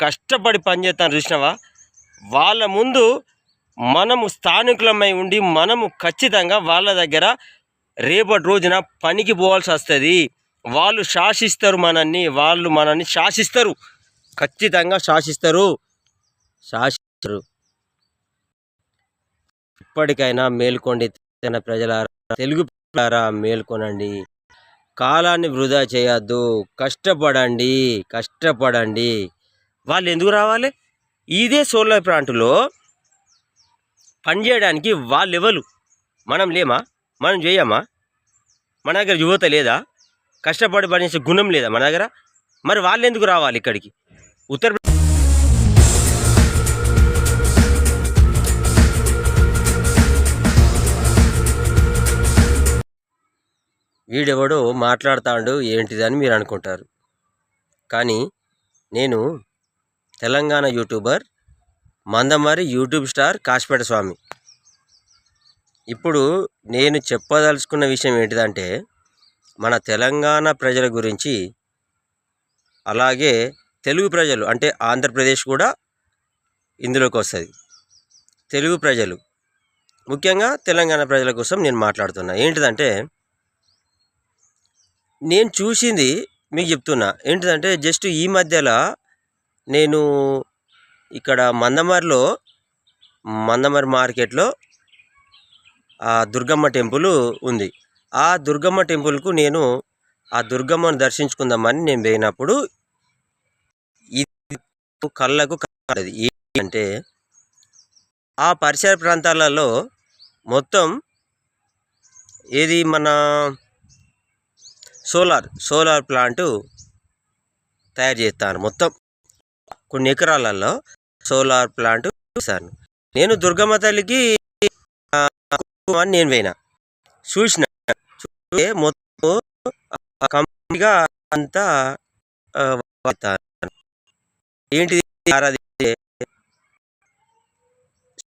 కష్టపడి పనిచేస్తాను చూసినావా? వాళ్ళ ముందు మనము స్థానికులమై ఉండి మనము ఖచ్చితంగా వాళ్ళ దగ్గర రేపటి రోజున పనికి పోవాల్సి వస్తుంది. వాళ్ళు శాసిస్తారు మనల్ని వాళ్ళు మనల్ని శాసిస్తారు. ఖచ్చితంగా శాసిస్తారు. శాసిస్తారు. ఇప్పటికైనా మేల్కొండి తెలంగాణ ప్రజలారా తెలుగు ప్రజలారా మేల్కొనండి. కాలాన్ని వృధా చేయొద్దు. కష్టపడండి కష్టపడండి. వాళ్ళు ఎందుకు రావాలి? ఇదే సోలార్ ప్లాంట్లో పనిచేయడానికి వాళ్ళు ఎవరు మనం లేమా? మనం చేయమా? మన దగ్గర యువత లేదా? కష్టపడి పనిచేసే గుణం లేదా మన దగ్గర? మరి వాళ్ళు ఎందుకు రావాలి ఇక్కడికి? ఉత్తర వీడెవడో మాట్లాడుతాడు ఏంటిదని మీరు అనుకుంటారు. కానీ నేను Telangana YouTuber Mandamarri YouTube star Kasapeta Swamy. ఇప్పుడు నేను చెప్పదలుచుకున్న విషయం ఏంటిదంటే మన తెలంగాణ ప్రజల గురించి అలాగే తెలుగు ప్రజలు అంటే ఆంధ్రప్రదేశ్ కూడా ఇందులోకి వస్తుంది. తెలుగు ప్రజలు ముఖ్యంగా తెలంగాణ ప్రజల కోసం నేను మాట్లాడుతున్నా. ఏంటిదంటే నేను చూసింది మీకు చెప్తున్నా. ఏంటిదంటే జస్ట్ ఈ మధ్యలో నేను ఇక్కడ మందమర్లో మందమరి మార్కెట్లో ఆ దుర్గమ్మ టెంపుల్ ఉంది. ఆ దుర్గమ్మ టెంపుల్కు నేను ఆ దుర్గమ్మను దర్శించుకుందామని నేను పోయినప్పుడు ఇది కళ్ళకు కనబడదు ఏంటంటే ఆ పరిసర ప్రాంతాలలో మొత్తం ఏది మన సోలార్ సోలార్ ప్లాంట్ తయారు చేస్తాను మొత్తం. కొన్ని ఎకరాలలో సోలార్ ప్లాంట్ చూశాను నేను దుర్గమ్మ తల్లికి అని నేను పోయినా చూసిన. చూస్తే మొత్తం కంప్లీట్గా అంతా ఆ, ఏంటిది? ఆరాధించే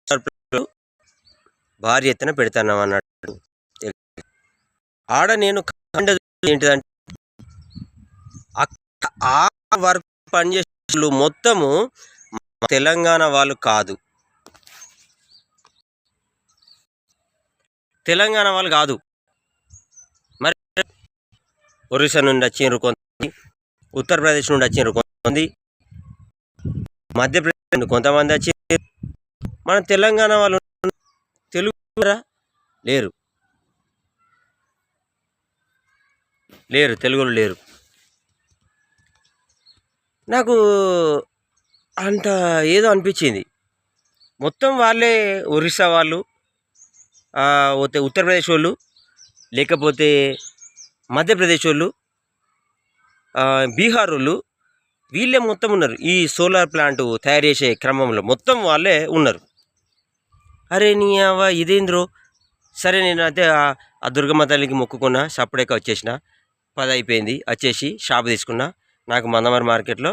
సోలార్ ప్లాంట్ భారీ ఎత్తున పెడతాను అన్నట్టు ఆడ నేను ఏంటిదంటే ఆ వర్క్ పనిచేసి మొత్తము తెలంగాణ వాళ్ళు కాదు. తెలంగాణ వాళ్ళు కాదు. మరి ఒరిస్సా నుండి వచ్చిండ్రు కొంతమంది ఉత్తరప్రదేశ్ నుండి వచ్చిండ్రు కొంతమంది మధ్యప్రదేశ్ నుండి కొంతమంది వచ్చి మన తెలంగాణ వాళ్ళు తెలుగు లేరు. లేరు తెలుగులో లేరు. నాకు అంత ఏదో అనిపించింది. మొత్తం వాళ్ళే ఒరిస్సా వాళ్ళు పోతే ఉత్తరప్రదేశ్ వాళ్ళు లేకపోతే మధ్యప్రదేశ్ వాళ్ళు బీహార్ వాళ్ళు వీళ్ళే మొత్తం ఉన్నారు. ఈ సోలార్ ప్లాంట్ తయారు చేసే క్రమంలో మొత్తం వాళ్ళే ఉన్నారు. అరే నీ అవ్వ ఇదేంద్రో? సరే నేను అయితే ఆ- దుర్గమ్మ తల్లికి మొక్కుకున్నా సపరేట్గా వచ్చేసిన. పది అయిపోయింది వచ్చేసి షాప్ తీసుకున్నా. నాకు మందమరి మార్కెట్లో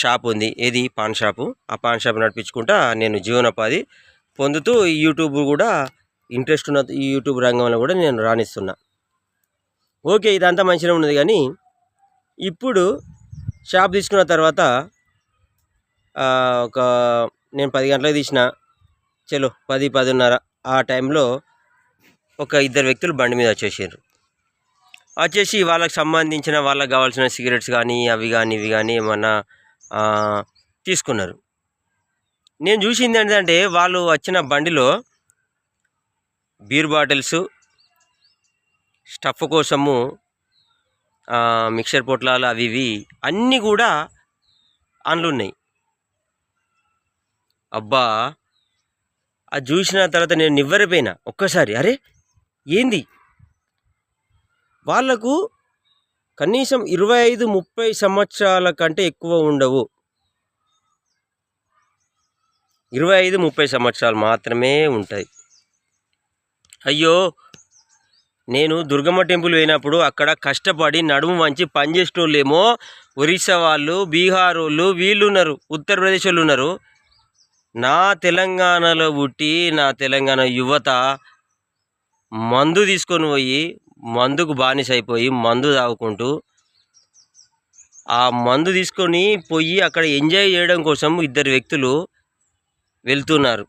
షాప్ ఉంది. ఏది? పాన్ షాపు. ఆ పాన్ షాప్ నడిపించుకుంటా నేను జీవనోపాధి పొందుతూ ఈ యూట్యూబ్ కూడా ఇంట్రెస్ట్ ఉన్న ఈ యూట్యూబ్ రంగంలో కూడా నేను రాణిస్తున్నా. ఓకే ఇదంతా మంచిగా ఉన్నది కానీ ఇప్పుడు షాప్ తీసుకున్న తర్వాత ఒక నేను పది గంటలకు తీసిన చలో పది పదిన్నర ఆ టైంలో ఒక ఇద్దరు వ్యక్తులు బండి మీద వచ్చేసారు వచ్చేసి వాళ్ళకి సంబంధించిన వాళ్ళకి కావాల్సిన సిగరెట్స్ కానీ అవి కానీ ఇవి కానీ ఏమన్నా తీసుకున్నారు. నేను చూసింది ఏంటంటే వాళ్ళు వచ్చిన బండిలో బీర్ బాటిల్స్ స్టఫ్ కోసము మిక్సర్ పొట్లాలు అవి ఇవి అన్నీ కూడా అందులో ఉన్నాయి. అబ్బా! అది చూసిన తర్వాత నేను నివ్వరిపోయినా ఒక్కసారి. అరే! ఏంది? వాళ్ళకు కనీసం ఇరవై ఐదు ముప్పై సంవత్సరాల కంటే ఎక్కువ ఉండవు. ఇరవై ఐదు ముప్పై సంవత్సరాలు మాత్రమే ఉంటాయి. అయ్యో! నేను దుర్గమ్మ టెంపుల్ పోయినప్పుడు అక్కడ కష్టపడి నడుము వంచి పనిచేసేటోళ్ళేమో ఒరిస్సా వాళ్ళు బీహార్ వాళ్ళు వీళ్ళు ఉన్నారు ఉత్తరప్రదేశ్ వాళ్ళు ఉన్నారు. నా తెలంగాణలో పుట్టి నా తెలంగాణ యువత మందు తీసుకొని పోయి మందుకు బానిసైపోయి అయిపోయి మందు తాగుకుంటూ ఆ మందు తీసుకొని పోయి అక్కడ ఎంజాయ్ చేయడం కోసం ఇద్దరు వ్యక్తులు వెళ్తున్నారు.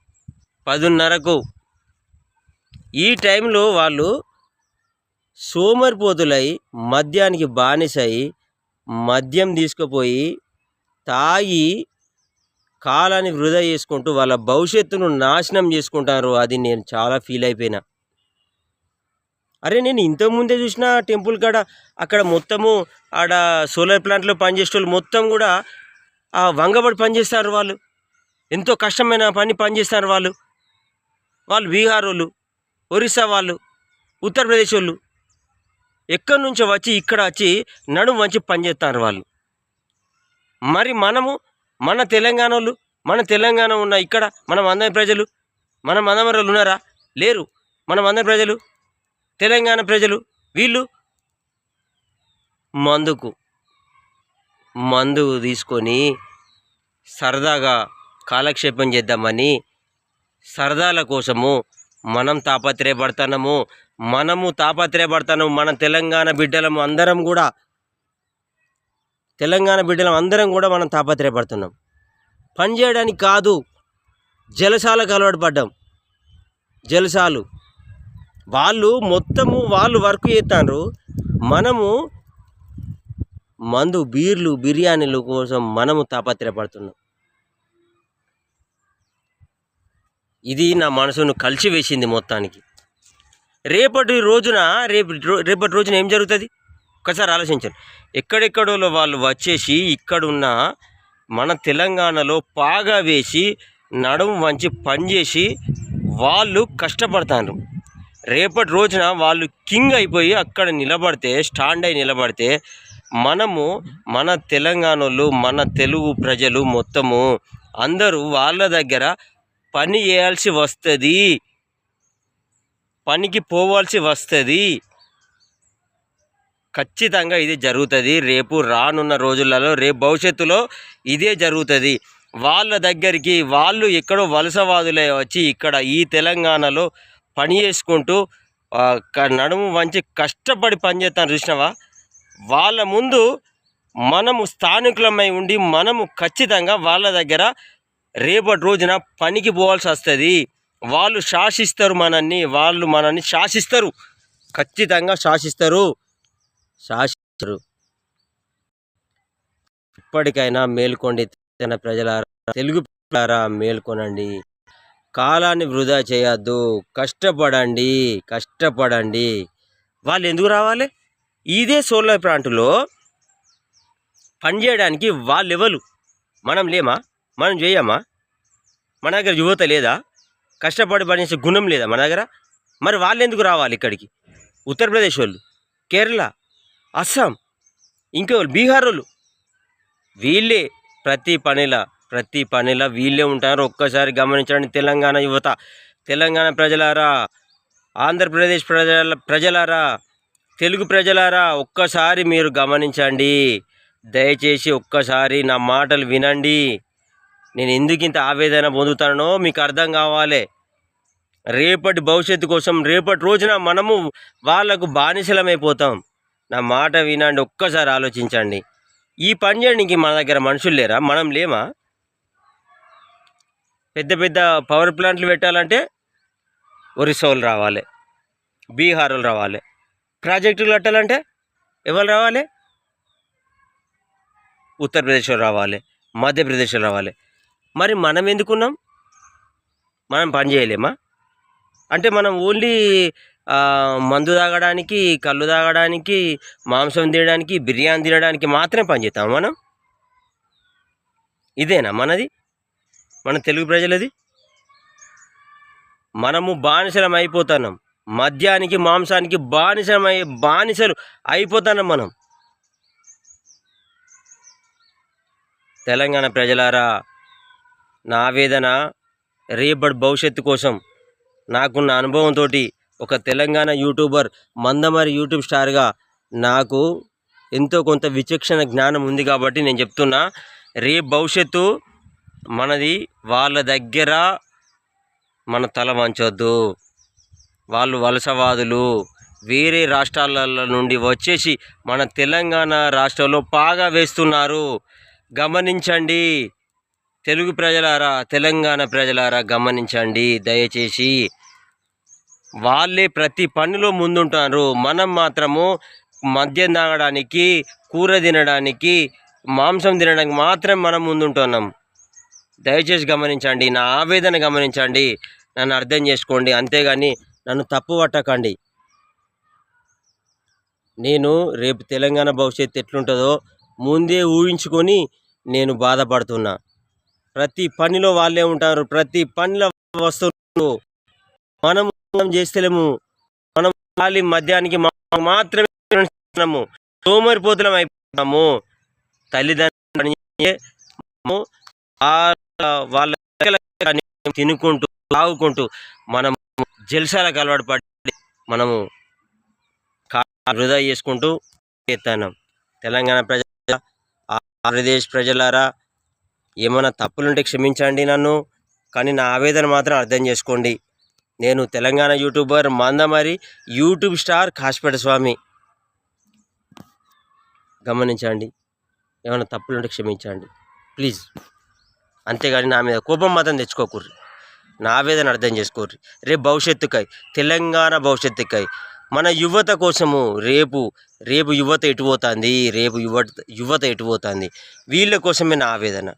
పదున్నరకు. ఈ టైంలో వాళ్ళు సోమరిపోతులై మద్యానికి బానిసై మద్యం తీసుకుపోయి తాగి కాలాన్ని వృధా చేసుకుంటూ వాళ్ళ భవిష్యత్తును నాశనం చేసుకుంటారు. అది నేను చాలా ఫీల్ అయిపోయినా. అరే నేను ఇంతకుముందే చూసిన టెంపుల్ కాడ అక్కడ మొత్తము ఆడ సోలార్ ప్లాంట్లో పనిచేసే వాళ్ళు మొత్తం కూడా ఆ వంగబడి పనిచేస్తారు వాళ్ళు. ఎంతో కష్టమైన పని పనిచేస్తారు వాళ్ళు. వాళ్ళు బీహార్ వాళ్ళు ఒరిస్సా వాళ్ళు ఉత్తరప్రదేశ్ వాళ్ళు ఎక్కడి నుంచో వచ్చి ఇక్కడ వచ్చి నడుము వంచి పనిచేస్తారు వాళ్ళు. మరి మనము మన తెలంగాణ వాళ్ళు మన తెలంగాణ ఉన్న ఇక్కడ మనం అందరి ప్రజలు మనం అందరి వాళ్ళు ఉన్నారా? లేరు. మనం అందరి ప్రజలు తెలంగాణ ప్రజలు వీళ్ళు మందుకు మందు తీసుకొని సరదాగా కాలక్షేపం చేద్దామని సరదాల కోసము మనం తాపత్రయపడుతున్నాము మనము తాపత్రయపడుతున్నాము మన తెలంగాణ బిడ్డలము అందరం కూడా తెలంగాణ బిడ్డలం అందరం కూడా మనం తాపత్రయపడుతున్నాం. పని చేయడానికి కాదు జలసాలకు అలవాటు పడ్డాం. జలసాలు వాళ్ళు మొత్తము వాళ్ళు వర్క్ చేస్తారు మనము మందు బీర్లు బిర్యానీలు కోసం మనము తాపత్రయపడుతున్నాం. ఇది నా మనసును కలిసివేసింది మొత్తానికి. రేపటి రోజున రేపు రేపటి రోజున ఏం జరుగుతుంది? ఒకసారి ఆలోచించండి. ఎక్కడెక్కడో వాళ్ళు వచ్చేసి ఇక్కడున్న మన తెలంగాణలో పాగా వేసి నడుము వంచి పనిచేసి వాళ్ళు కష్టపడతారు రేపటి రోజున వాళ్ళు కింగ్ అయిపోయి అక్కడ నిలబడితే స్టాండ్ అయి నిలబడితే మనము మన తెలంగాణలో మన తెలుగు ప్రజలు మొత్తము అందరూ వాళ్ళ దగ్గర పని చేయాల్సి వస్తుంది. పనికి పోవాల్సి వస్తుంది. ఖచ్చితంగా ఇది జరుగుతుంది. రేపు రానున్న రోజులలో రేపు భవిష్యత్తులో ఇదే జరుగుతుంది. వాళ్ళ దగ్గరికి వాళ్ళు ఎక్కడో వలసవాదులే వచ్చి ఇక్కడ ఈ తెలంగాణలో పని చేసుకుంటూ నడుము వంచి కష్టపడి పనిచేస్తాను చూసినావా? వాళ్ళ ముందు మనము స్థానికులమై ఉండి మనము ఖచ్చితంగా వాళ్ళ దగ్గర రేపటి రోజున పనికి పోవాల్సి వస్తుంది. వాళ్ళు శాసిస్తారు మనల్ని వాళ్ళు మనల్ని శాసిస్తారు. ఖచ్చితంగా శాసిస్తారు. శాసిస్తారు. ఇప్పటికైనా మేల్కొండి తన ప్రజలారా తెలుగు ప్రజలారా మేల్కొనండి. కాలాన్ని వృధా చేయొద్దు. కష్టపడండి కష్టపడండి. వాళ్ళు ఎందుకు రావాలి? ఇదే సోలార్ ప్లాంట్లో పనిచేయడానికి వాళ్ళు ఎవరు మనం లేమా? మనం చేయమా? మన దగ్గర యువత లేదా? కష్టపడి పనిచేసే గుణం లేదా మన దగ్గర? మరి వాళ్ళు ఎందుకు రావాలి ఇక్కడికి? ఉత్తరప్రదేశ్ వాళ్ళు కేరళ అస్సాం ఇంకో బీహార్ వాళ్ళు. వీళ్ళే ప్రతి పనిలా ప్రతి పనిలో వీళ్ళే ఉంటారు. ఒక్కసారి గమనించండి తెలంగాణ యువత. తెలంగాణ ప్రజలారా ఆంధ్రప్రదేశ్ ప్రజల ప్రజలారా తెలుగు ప్రజలారా ఒక్కసారి మీరు గమనించండి. దయచేసి ఒక్కసారి నా మాటలు వినండి. నేను ఎందుకు ఇంత ఆవేదన పొందుతానో మీకు అర్థం కావాలి. రేపటి భవిష్యత్తు కోసం రేపటి రోజున మనము వాళ్ళకు బానిసలమైపోతాం. నా మాట వినండి ఒక్కసారి ఆలోచించండి. ఈ పని చేయడానికి మన దగ్గర మనుషులు లేరా? మనం లేమా? పెద్ద పెద్ద పవర్ ప్లాంట్లు పెట్టాలంటే ఒరిస్సా రావాలి బీహార్ రావాలి. ప్రాజెక్టులు కట్టాలంటే ఎవరు రావాలి? ఉత్తరప్రదేశ్లో రావాలి మధ్యప్రదేశ్లో రావాలి. మరి మనం ఎందుకున్నాం? మనం పని చేయలేమా? అంటే మనం ఓన్లీ మందు తాగడానికి కళ్ళు తాగడానికి మాంసం తినడానికి బిర్యానీ తినడానికి మాత్రమే పని చేస్తాం మనం? ఇదేనా మనది? మన తెలుగు ప్రజలది? మనము బానిసలం అయిపోతున్నాం మద్యానికి మాంసానికి బానిసమై బానిసలు అయిపోతున్నాం మనం. తెలంగాణ ప్రజలారా నా ఆవేదన రేపటి భవిష్యత్తు కోసం నాకున్న అనుభవంతో ఒక తెలంగాణ యూట్యూబర్ మందమరి యూట్యూబ్ స్టార్గా నాకు ఎంతో కొంత విచక్షణ జ్ఞానం ఉంది కాబట్టి నేను చెప్తున్నా రేపు భవిష్యత్తు మనది వాళ్ళ దగ్గర మన తల వంచొద్దు. వాళ్ళు వలసవాదులు. వేరే రాష్ట్రాల నుండి వచ్చేసి మన తెలంగాణ రాష్ట్రంలో పాగా వేస్తున్నారు. గమనించండి. తెలుగు ప్రజలారా తెలంగాణ ప్రజలారా గమనించండి. దయచేసి వాళ్ళే ప్రతి పనిలో ముందుంటారు. మనం మాత్రము మద్యం తాగడానికి కూర తినడానికి మాంసం తినడానికి మాత్రం మనం ముందుంటున్నాం. దయచేసి గమనించండి నా ఆవేదన గమనించండి నన్ను అర్థం చేసుకోండి అంతేగాని నన్ను తప్పు పట్టకండి. నేను రేపు తెలంగాణ భవిష్యత్తు ఎట్లుంటుందో ముందే ఊహించుకొని నేను బాధపడుతున్నా. ప్రతి పనిలో వాళ్ళే ఉంటారు ప్రతి పనిలో వస్తువులు మనం మనం చేస్తలేము? మనం ఖాళీ మద్యానికి మాత్రమే సోమరిపోతులం అయిపోతాము. తల్లిదండ్రులు ఆ- వాళ్ళ తినుకుంటూ తాగుకుంటూ మనం జల్సాలకు అలవాటు పడి మనము వృధా చేసుకుంటూ ఎత్తాను. తెలంగాణ ప్రజల ఆంధ్రప్రదేశ్ ప్రజలారా ఏమైనా తప్పులుంటే క్షమించండి నన్ను కానీ నా ఆవేదన మాత్రం అర్థం చేసుకోండి. నేను Telangana YouTuber Mandamarri YouTube star Kasapeta Swamy. గమనించండి. ఏమైనా తప్పులుంటే క్షమించండి. ప్లీజ్. అంతేగాని నా మీద కోపం మాత్రం తెచ్చుకోకూర్రి. నా ఆవేదన అర్థం చేసుకోర్రి రేపు భవిష్యత్తుకై తెలంగాణ భవిష్యత్తుకై మన యువత కోసము రేపు రేపు యువత ఎటుపోతుంది రేపు యువత యువత ఎటుపోతుంది వీళ్ళ కోసమే నా ఆవేదన.